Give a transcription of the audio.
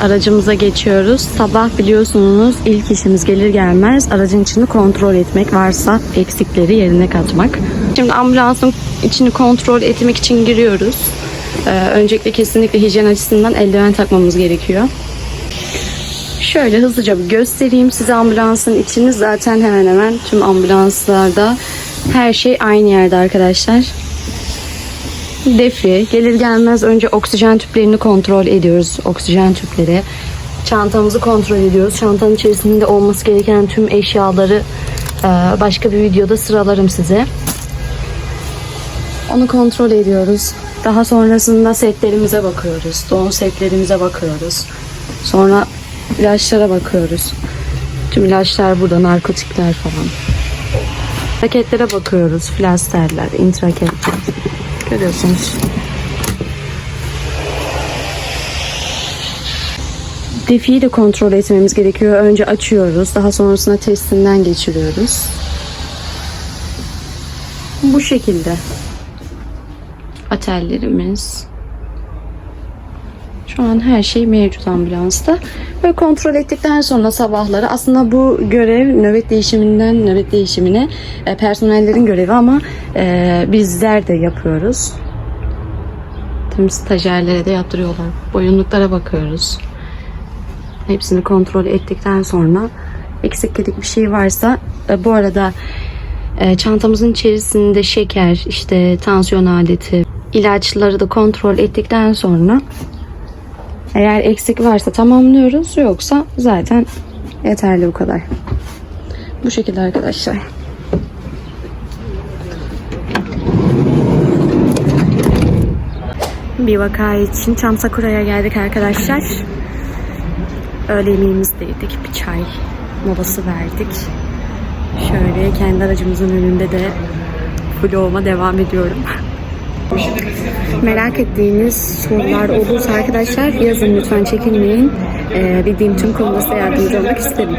Aracımıza geçiyoruz. Sabah biliyorsunuz ilk işimiz gelir gelmez aracın içini kontrol etmek varsa eksikleri yerine katmak. Şimdi ambulansın içini kontrol etmek için giriyoruz. Ee, öncelikle kesinlikle hijyen açısından eldiven takmamız gerekiyor. Şöyle hızlıca bir göstereyim size ambulansın içini. Zaten hemen hemen tüm ambulanslarda her şey aynı yerde arkadaşlar. Defi gelir gelmez önce oksijen tüplerini kontrol ediyoruz. Oksijen tüpleri. Çantamızı kontrol ediyoruz. Çantanın içerisinde olması gereken tüm eşyaları e, başka bir videoda sıralarım size. Onu kontrol ediyoruz. Daha sonrasında setlerimize bakıyoruz. Don setlerimize bakıyoruz. Sonra ilaçlara bakıyoruz. Tüm ilaçlar burada, narkotikler falan. Paketlere bakıyoruz. Flasterler, intraketler. Görüyorsunuz. Defiyi de kontrol etmemiz gerekiyor. Önce açıyoruz. Daha sonrasında testinden geçiriyoruz. Bu şekilde. Atellerimiz. Şu an her şey mevcut ambulansta. Ve kontrol ettikten sonra sabahları aslında bu görev nöbet değişiminden nöbet değişimine e, personellerin görevi ama e, bizler de yapıyoruz. Tüm stajyerlere de yaptırıyorlar. Boyunluklara bakıyoruz. Hepsini kontrol ettikten sonra eksik gedik bir şey varsa e, bu arada e, çantamızın içerisinde şeker, işte tansiyon aleti, ilaçları da kontrol ettikten sonra eğer eksik varsa tamamlıyoruz. Yoksa zaten yeterli bu kadar. Bu şekilde arkadaşlar. Bir vaka için Çam Sakura'ya geldik arkadaşlar. Öğle yemeğimizi. Bir çay molası verdik. Şöyle kendi aracımızın önünde de vloguma devam ediyorum. Merak ettiğiniz sorular olursa arkadaşlar yazın lütfen çekinmeyin. Ee, bildiğim tüm konuda yardımcı olmak isterim.